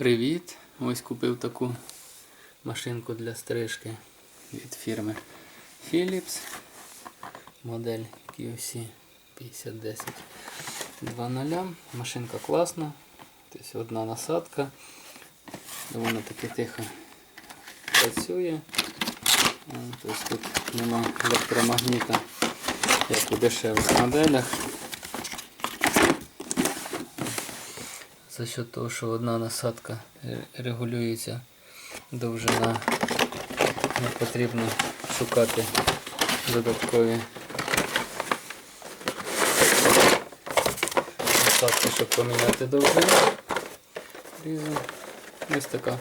Привіт! Ось купив таку машинку для стрижки від фірми Philips. Модель QC 5010 2.0. Машинка класна. Тобто одна насадка. Доволі таки тихо працює. Тобто тут нема електромагніта, як у дешевих моделях. За счет того, що одна насадка ре- регулюється довжина, не потрібно шукати додаткові насадки, щоб поміняти довжину. Різу. Ось така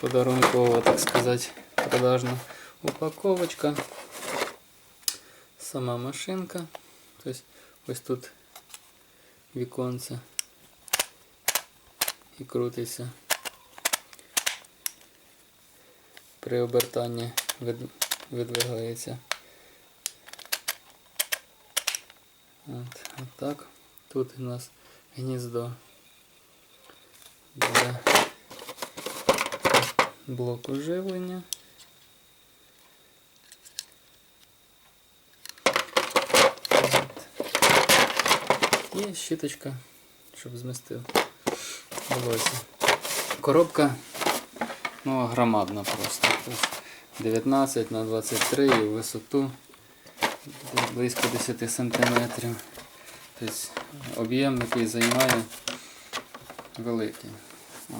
подарункова, так сказати, продажна упаковочка. Сама машинка. Тобто ось тут віконце і крутиться. При обертанні видвигається. От, от так. Тут у нас гніздо для блоку живлення. І щіточка, щоб змістив волосся. Коробка ну, громадна просто. Тобто 19 на 23 і висоту близько 10 сантиметрів. Тобто об'єм, який займає великий. О.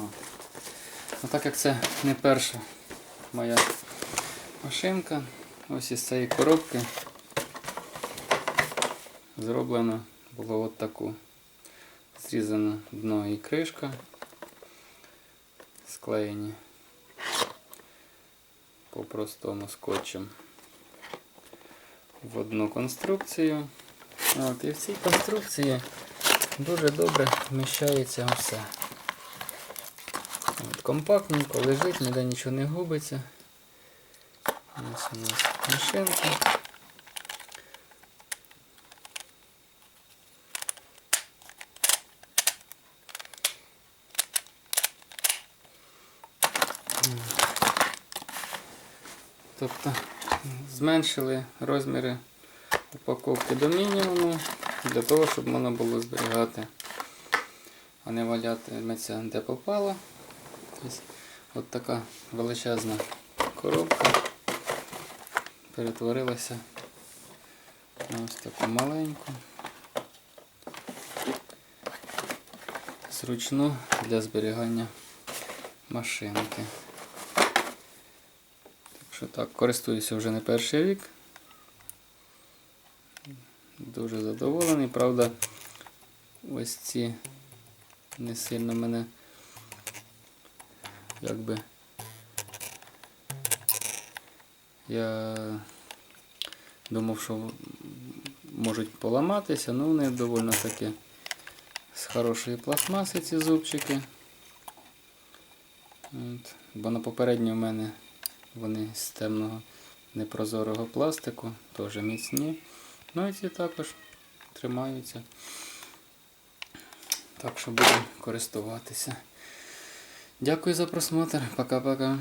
Ну, так як це не перша моя машинка, ось із цієї коробки зроблено було от таку. Зрізано дно і кришка, склеєні по-простому скотчем в одну конструкцію. От, і в цій конструкції дуже добре вміщається все. От, компактненько лежить, ніде нічого не губиться. Ось у нас машинка. Тобто зменшили розміри упаковки до мінімуму для того, щоб можна було зберігати, а не валятиметься де попало. От така величезна коробка перетворилася на ось таку маленьку, зручну для зберігання машинки. Що так, користуюся вже не перший рік. Дуже задоволений. Правда, ось ці не сильно мене якби я думав, що можуть поламатися, але вони доволі таки з хорошої пластмаси ці зубчики. От. Бо на попередньо в мене вони з темного непрозорого пластику, теж міцні. Ну і ці також тримаються. Так що будемо користуватися. Дякую за просмотр. Пока-пока.